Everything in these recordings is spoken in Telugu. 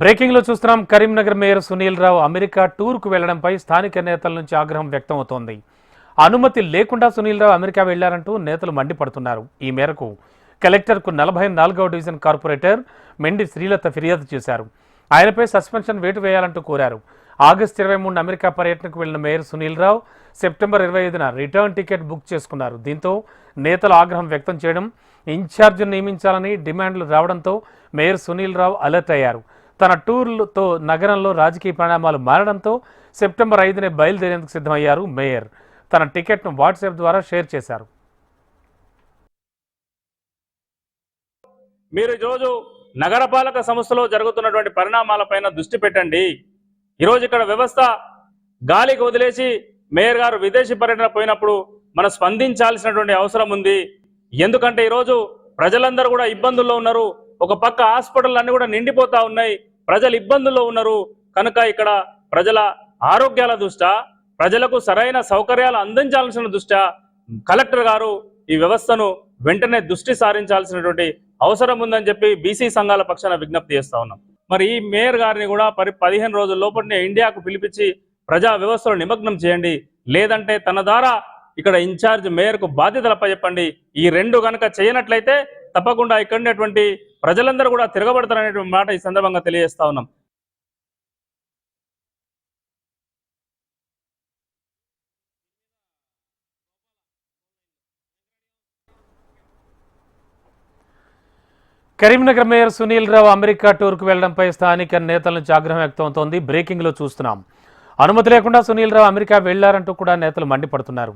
బ్రేకింగ్లో చూస్తున్నాం కరీంనగర్ మేయర్ సునీల్ రావు అమెరికా టూర్కు వెళ్ళడంపై స్థానిక నేతల నుంచి ఆగ్రహం వ్యక్తం అవుతోంది అనుమతి లేకుండా సునీల్ రావు అమెరికా వెళ్ళారంటూ నేతలు మండిపడుతున్నారు. ఈ మేరకు కలెక్టర్కు నలభై నాలుగవ డివిజన్ కార్పొరేటర్ మెండి శ్రీలత ఫిర్యాదు చేశారు. ఆయనపై సస్పెన్షన్ వేటు వేయాలంటూ కోరారు. ఆగస్టు ఇరవై మూడు అమెరికా పర్యటనకు వెళ్ళిన మేయర్ సునీల్ రావు సెప్టెంబర్ ఇరవై ఐదున రిటర్న్ టికెట్ బుక్ చేసుకున్నారు. దీంతో నేతలు ఆగ్రహం వ్యక్తం చేయడం ఇన్ఛార్జ్ నియమించాలని డిమాండ్లు రావడంతో మేయర్ సునీల్ రావు అలర్ట్ అయ్యారు. తన టూర్లతో నగరంలో రాజకీయ పరిణామాలు మారడంతో సెప్టెంబర్ ఐదునే బయలుదేరేందుకు సిద్ధమయ్యారు మేయర్. తన టికెట్ను వాట్సాప్ ద్వారా షేర్ చేశారు. మీరు ఈరోజు నగరపాలక సంస్థలో జరుగుతున్నటువంటి పరిణామాలపైన దృష్టి పెట్టండి. ఈరోజు ఇక్కడ వ్యవస్థ గాలికి వదిలేసి మేయర్ గారు విదేశీ పర్యటన పోయినప్పుడు మనం స్పందించాల్సినటువంటి అవసరం ఉంది. ఎందుకంటే ఈరోజు ప్రజలందరూ కూడా ఇబ్బందుల్లో ఉన్నారు. ఒక పక్క హాస్పిటల్ అన్ని కూడా నిండిపోతా ఉన్నాయి. ప్రజలు ఇబ్బందుల్లో ఉన్నారు. కనుక ఇక్కడ ప్రజల ఆరోగ్యాల దృష్ట్యా ప్రజలకు సరైన సౌకర్యాలు అందించాల్సిన దృష్ట్యా కలెక్టర్ గారు ఈ వ్యవస్థను వెంటనే దృష్టి సారించాల్సినటువంటి అవసరం ఉందని చెప్పి బీసీ సంఘాల పక్షాన విజ్ఞప్తి చేస్తా ఉన్నాం. మరి ఈ మేయర్ గారిని కూడా పరి పదిహేను రోజుల లోపలనే ఇండియాకు పిలిపించి ప్రజా వ్యవస్థలో నిమగ్నం చేయండి. లేదంటే తన ద్వారా ఇక్కడ ఇన్ఛార్జ్ మేయర్కు బాధ్యతలపై చెప్పండి ఈ రెండు కనుక చేయనట్లయితే తప్పకుండా ఇక్కడ ఉన్నటువంటి ప్రజలందరూ కూడా తిరగబడతారనేటువంటి మాట ఈ సందర్భంగా తెలియజేస్తా ఉన్నాం. కరీంనగర్ మేయర్ సునీల్ రావు అమెరికా టూర్కు వెళ్ళడంపై స్థానిక నేతల నుంచి ఆగ్రహం వ్యక్తమవుతోంది బ్రేకింగ్లో చూస్తున్నాం. అనుమతి లేకుండా సునీల్ రావు అమెరికా వెళ్ళారంటూ కూడా నేతలు మండిపడుతున్నారు.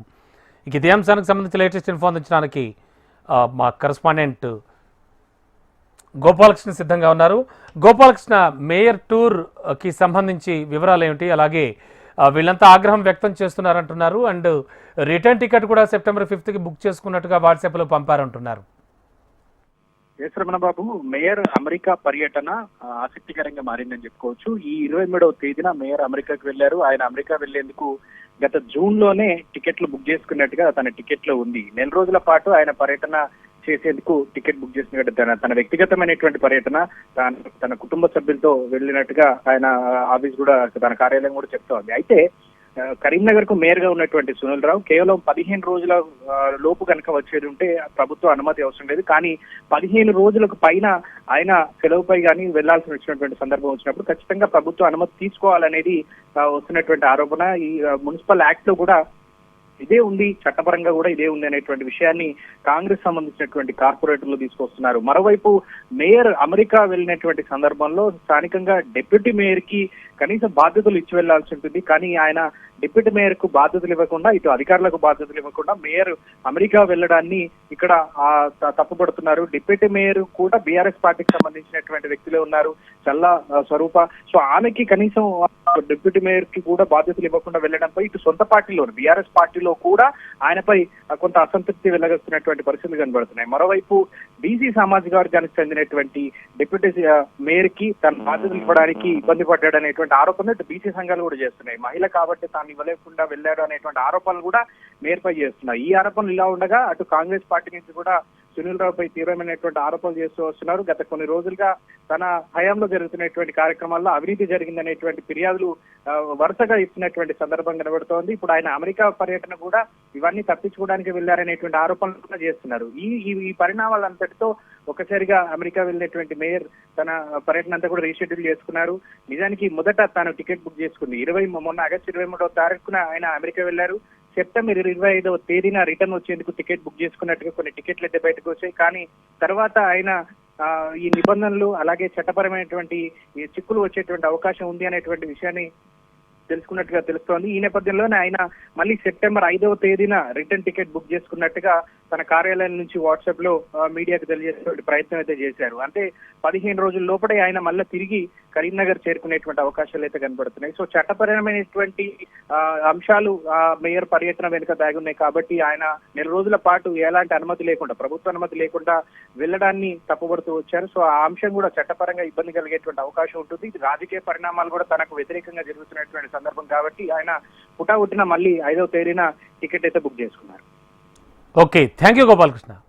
ఇక ఇదే అంశానికి సంబంధించి లేటెస్ట్ ఇన్ఫో అందించడానికి మా కరస్పాండెంట్ గోపాలకృష్ణ సిద్ధంగా ఉన్నారు. గోపాలకృష్ణ మేయర్ టూర్కి సంబంధించి వివరాలు ఏమిటి? అలాగే వీళ్ళంతా ఆగ్రహం వ్యక్తం చేస్తున్నారంటున్నారు అండ్ రిటర్న్ టికెట్ కూడా సెప్టెంబర్ ఫిఫ్త్కి బుక్ చేసుకున్నట్టుగా వాట్సాప్లో పంపారంటున్నారు. రమణ బాబు మేయర్ అమెరికా పర్యటన ఆసక్తికరంగా మారిందని చెప్పుకోవచ్చు. ఈ ఇరవై మూడవ తేదీన మేయర్ అమెరికాకు వెళ్ళారు ఆయన అమెరికా వెళ్ళేందుకు గత జూన్లోనే టికెట్లు బుక్ చేసుకున్నట్టుగా తన టికెట్లో ఉంది. నెల రోజుల పాటు ఆయన పర్యటన చేసేందుకు టికెట్ బుక్ చేసినట్టు తన తన వ్యక్తిగతమైనటువంటి పర్యటన తన తన కుటుంబ సభ్యులతో వెళ్ళినట్టుగా ఆయన ఆఫీస్ కూడా తన కార్యాలయం కూడా చెప్తోంది. అయితే కరీంనగర్కు మేయర్గా ఉన్నటువంటి సునీల్ రావు కేవలం పదిహేను రోజుల లోపు కనుక వచ్చేది ఉంటే ప్రభుత్వ అనుమతి అవసరం లేదు. కానీ పదిహేను రోజులకు పైన ఆయన సెలవుపై కానీ వెళ్ళాల్సి వచ్చినటువంటి సందర్భం వచ్చినప్పుడు ఖచ్చితంగా ప్రభుత్వ అనుమతి తీసుకోవాలనేది వస్తున్నటువంటి ఆరోపణ. ఈ మున్సిపల్ యాక్ట్లో కూడా ఇదే ఉంది చట్టపరంగా కూడా ఇదే ఉంది అనేటువంటి విషయాన్ని కాంగ్రెస్ సంబంధించినటువంటి కార్పొరేటర్లు తీసుకొస్తున్నారు. మరోవైపు మేయర్ అమెరికా వెళ్ళినటువంటి సందర్భంలో స్థానికంగా డిప్యూటీ మేయర్కి కనీస బాధ్యతలు ఇచ్చి వెళ్ళాల్సి ఉంటుంది. కానీ ఆయన డిప్యూటీ మేయర్కు బాధ్యతలు ఇవ్వకుండా ఇటు అధికారులకు బాధ్యతలు ఇవ్వకుండా మేయర్ అమెరికా వెళ్ళడాన్ని ఇక్కడ ఆ, తప్పుపడుతున్నారు. డిప్యూటీ మేయర్ కూడా బీఆర్ఎస్ పార్టీకి సంబంధించినటువంటి వ్యక్తులే ఉన్నారు. చల్లా స్వరూప. సో ఆమెకి కనీసం డిప్యూటీ మేయర్కి కూడా బాధ్యతలు ఇవ్వకుండా వెళ్ళడంపై ఇటు సొంత పార్టీలో బీఆర్ఎస్ పార్టీలో కూడా ఆయనపై కొంత అసంతృప్తి వెళ్ళగస్తున్నటువంటి పరిస్థితులు కనబడుతున్నాయి. మరోవైపు బీసీ సామాజిక వర్గానికి చెందినటువంటి డిప్యూటీ మేయర్కి తన బాధ్యతలు ఇవ్వడానికి ఇబ్బంది పడ్డాడు అనేటువంటి ఆరోపణలు ఇటు బీసీ సంఘాలు కూడా చేస్తున్నాయి. మహిళ కాబట్టి తాను ఇవ్వలేకుండా వెళ్ళాడు అనేటువంటి ఆరోపణలు కూడా మేర్పై చేస్తున్నాయి. ఈ ఆరోపణలు ఇలా ఉండగా అటు కాంగ్రెస్ పార్టీ నుంచి కూడా సునీల్ రావుపై తీవ్రమైనటువంటి ఆరోపణలు చేస్తూ వస్తున్నారు. గత కొన్ని రోజులుగా తన హయాంలో జరుగుతున్నటువంటి కార్యక్రమాల్లో అవినీతి జరిగిందనేటువంటి ఫిర్యాదులు వరుసగా ఇస్తున్నటువంటి సందర్భం కనబడుతోంది. ఇప్పుడు ఆయన అమెరికా పర్యటన కూడా ఇవన్నీ తప్పించుకోవడానికి వెళ్ళారనేటువంటి ఆరోపణలు కూడా చేస్తున్నారు. ఈ ఈ- ఈ పరిణామాలంతటితో ఒకసారిగా అమెరికా వెళ్ళినటువంటి మేయర్ తన పర్యటన అంతా కూడా రీషెడ్యూల్ చేసుకున్నారు. నిజానికి మొదట తాను టికెట్ బుక్ చేసుకుంది. ఇరవై మొన్న ఆగస్టు ఇరవై మూడవ తారీఖున ఆయన అమెరికా వెళ్ళారు సెప్టెంబర్ ఇరవై ఐదవ తేదీన రిటర్న్ వచ్చేందుకు టికెట్ బుక్ చేసుకున్నట్టుగా కొన్ని టికెట్లు అయితే బయటకు వచ్చాయి. కానీ తర్వాత ఆయన ఈ నిబంధనలు అలాగే చట్టపరమైనటువంటి చిక్కులు వచ్చేటువంటి అవకాశం ఉంది అనేటువంటి విషయాన్ని తెలుసుకున్నట్టుగా తెలుస్తోంది. ఈ నేపథ్యంలోనే ఆయన మళ్ళీ సెప్టెంబర్ ఐదవ తేదీన రిటర్న్ టికెట్ బుక్ చేసుకున్నట్టుగా తన కార్యాలయం నుంచి వాట్సాప్లో మీడియాకు తెలియజేసేటువంటి ప్రయత్నం అయితే చేశారు. అంటే పదిహేను రోజుల లోపలే ఆయన మళ్ళీ తిరిగి కరీంనగర్ చేరుకునేటువంటి అవకాశాలు అయితే కనబడుతున్నాయి. సో చట్టపరమైనటువంటి అంశాలు ఆ, మేయర్ పర్యటన వెనుక దాగున్నాయి కాబట్టి ఆయన నెల రోజుల పాటు ఎలాంటి అనుమతి లేకుండా ప్రభుత్వ అనుమతి లేకుండా వెళ్ళడాన్ని తప్పుబడుతూ వచ్చారు. సో ఆ అంశం కూడా చట్టపరంగా ఇబ్బంది కలిగేటువంటి అవకాశం ఉంటుంది. ఇది రాజకీయ పరిణామాలు కూడా తనకు వ్యతిరేకంగా జరుగుతున్నటువంటి సందర్భం కాబట్టి ఆయన పుటావుట్టిన మళ్ళీ ఐదవ తేదీన టికెట్ అయితే బుక్ చేసుకున్నారు. Okay, thank you Gopal Krishna.